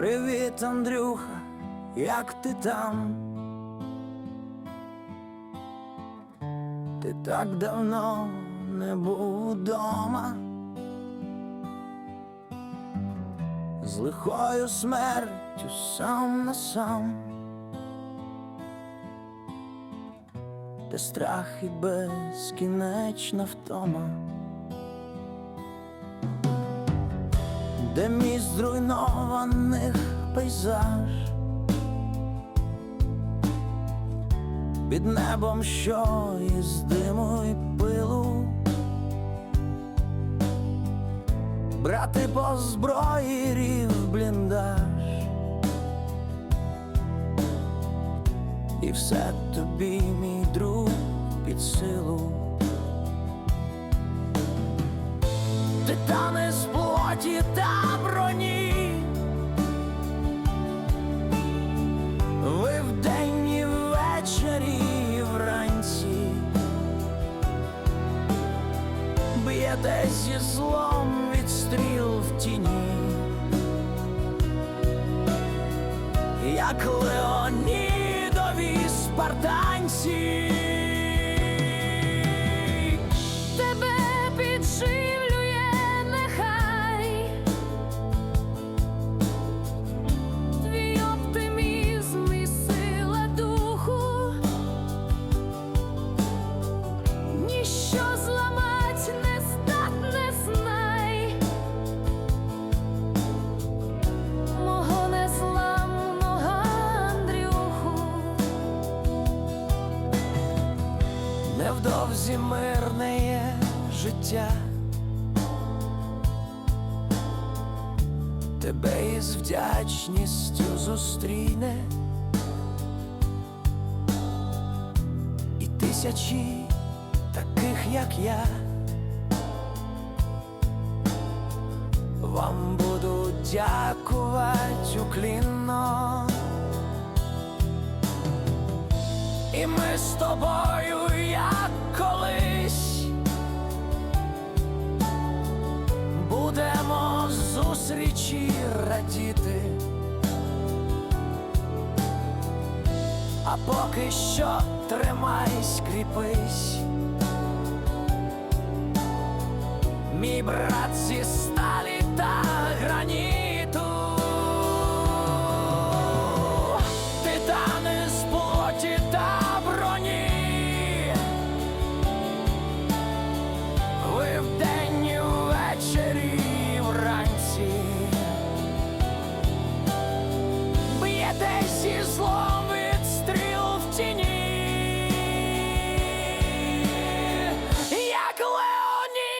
Привіт, Андрюха, як ти там? Ти так давно не був вдома. З лихою смертю сам на сам. Де страх і безкінечна втома. Де міст зруйнованих пейзаж. Під небом, що із диму і пилу. Брати по зброї рів бліндаж. І все тобі, мій друг, під силу. Титани з плоті та броні. Ви вдень і ввечері і вранці Б'єте зі злом від стріл в тіні. Як Леонідові спартанці Невдовзі мирне є життя, тебе із вдячністю зустріне, і тисячі таких, як я, вам буду дякувати уклінно. І ми з тобою, як колись, будемо зустрічі радіти. А поки що тримайсь, кріпись, мій брат зі вранці. і злом